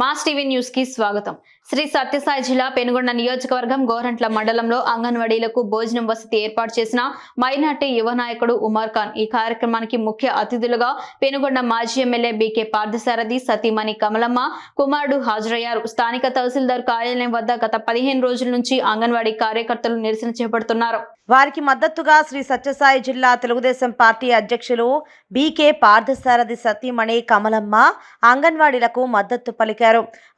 Mass TV న్యూస్కి స్వాగతం. శ్రీ సత్యసాయి జిల్లా పెనుగొండ నియోజకవర్గం గోరంట్ల మండలంలో అంగన్వాడీలకు భోజనం వసతి ఏర్పాటు చేసిన మైనార్టీ యువ నాయకుడు ఉమర్ ఖాన్ ఈ కార్యక్రమానికి ముఖ్య అతిథులుగా పెనుగొండ మాజీ ఎమ్మెల్యే బీకే పార్థసారథి సతీమణి కమలమ్మ కుమారుడు హాజరయ్యారు. స్థానిక తహసీల్దార్ కార్యాలయం వద్ద గత పదిహేను రోజుల నుంచి అంగన్వాడీ కార్యకర్తలు నిరసన చేపడుతున్నారు. వారికి మద్దతుగా శ్రీ సత్యసాయి జిల్లా తెలుగుదేశం పార్టీ అధ్యక్షులు బీకే పార్థసారథి సతీమణి కమలమ్మ అంగన్వాడీలకు మద్దతు పలికారు.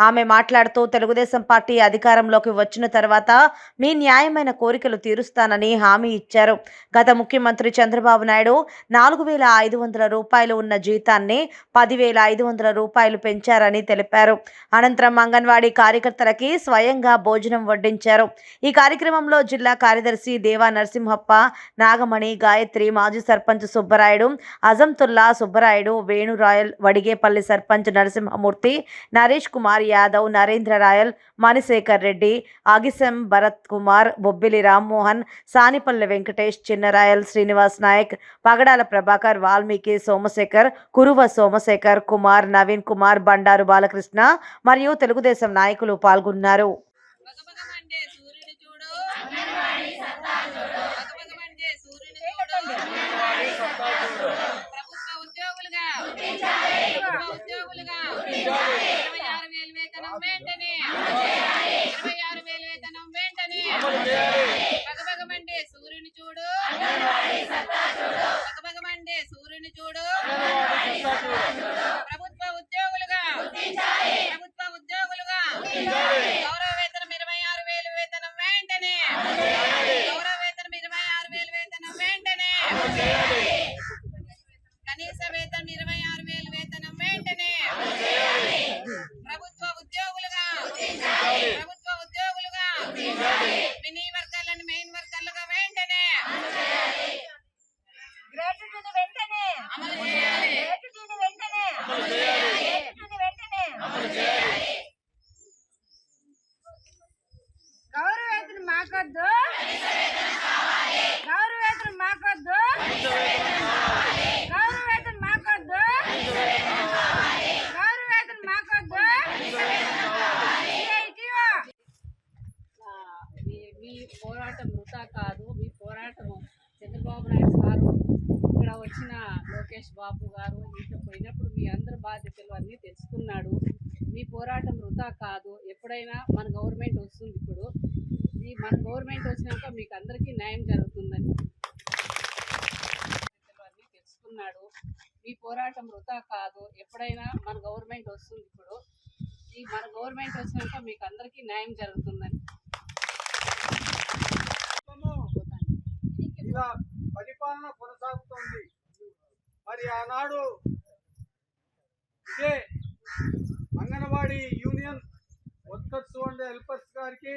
ఆమె మాట్లాడుతూ తెలుగుదేశం పార్టీ అధికారంలోకి వచ్చిన తర్వాత మీ న్యాయమైన కోరికలు తీరుస్తానని హామీ ఇచ్చారు. గత ముఖ్యమంత్రి చంద్రబాబు నాయుడు నాలుగు వేల ఐదు వందల రూపాయలు ఉన్న జీతాన్ని పదివేల ఐదు వందల రూపాయలు పెంచారని తెలిపారు. అనంతరం అంగన్వాడీ కార్యకర్తలకి స్వయంగా భోజనం వడ్డించారు. ఈ కార్యక్రమంలో జిల్లా కార్యదర్శి దేవా నరసింహప్ప నాగమణి గాయత్రి మాజీ సర్పంచ్ సుబ్బరాయుడు అజంతుల్లా సుబ్బరాయుడు వేణురాయల్ వడిగేపల్లి సర్పంచ్ నరసింహమూర్తి నరేష్ కుమార్ యాదవ్ నరేంద్ర రాయల్ మణిశేఖర్ రెడ్డి అగిసెం భరత్ కుమార్ బొబ్బిలి రామ్మోహన్ సానిపల్లి వెంకటేష్ చిన్నరాయల్ శ్రీనివాస్ నాయక్ పగడాల ప్రభాకర్ వాల్మీకి సోమశేఖర్ కురువ సోమశేఖర్ కుమార్ నవీన్ కుమార్ బండారు బాలకృష్ణ మరియు తెలుగుదేశం నాయకులు పాల్గొన్నారు. ప్రభుత్వ ఉద్యోగులుగా ప్రభుత్వ ఉద్యోగులుగా ఇరవై ఆరు వేలు వేతనం వెంటనే ఇరవై ఆరు వేలు వేతనం వెంటనే భగభగమండే సూర్యుని చూడు. భగభగమండే సూర్యుని చూడు. ప్రభుత్వ ఉద్యోగులుగా ప్రభుత్వ ఉద్యోగులుగా గౌరవ వేతనం ఇరవై ఆరు వేలు వేతనం వెంటనే గౌరవ వేతనం ఇరవై ఆరు వేలు వేతనం వెంటనే కనీస వేతనం ఇరవై ఆరు వేలు వేతనం వెంటనే ప్రభుత్వ ఉద్యోగులుగా ప్రభుత్వ ఉద్యోగులుగా మినీ వర్కర్లను మెయిన్ వర్కర్లుగా వెంటనే గ్రాట్యుటీని వెంటనే అమలు చేయాలి గ్రాట్యుటీని వెంటనే గ్రాట్యుటీని వెంటనే గౌరవ వేతనం మాకొద్దు. గౌరవ వేతనం మాకొద్దు. గౌరవ వేతనం మాకొద్దు. గౌరవ వేతనం మాకొద్దు మీ మీ పోరాటం వృధా కాదు. మీ పోరాటం చంద్రబాబు నాయుడు గారు ఇక్కడ వచ్చిన లోకేష్ బాబు గారు ఇంట్లో పోయినప్పుడు మీ అందరి బాధ్యతలు అన్నీ తెలుసుకున్నాడు. మీ పోరాటం వృధా కాదు. ఎప్పుడైనా మన గవర్నమెంట్ వస్తుంది ఇప్పుడు. ఈ మన గవర్నమెంట్ వచ్చినాక మీకు అందరికీ న్యాయం జరుగుతుందని తెలుసుకున్నాడు. మీ పోరాటం వృధా కాదు. ఎప్పుడైనా మన గవర్నమెంట్ వస్తుంది ఇప్పుడు. ఈ మన గవర్నమెంట్ వచ్చినాక మీకు అందరికీ న్యాయం జరుగుతుందని. పరిపాలన కొనసాగుతోంది. మరి ఆనాడు ఇదే anganwadi union workers and helpers గారికి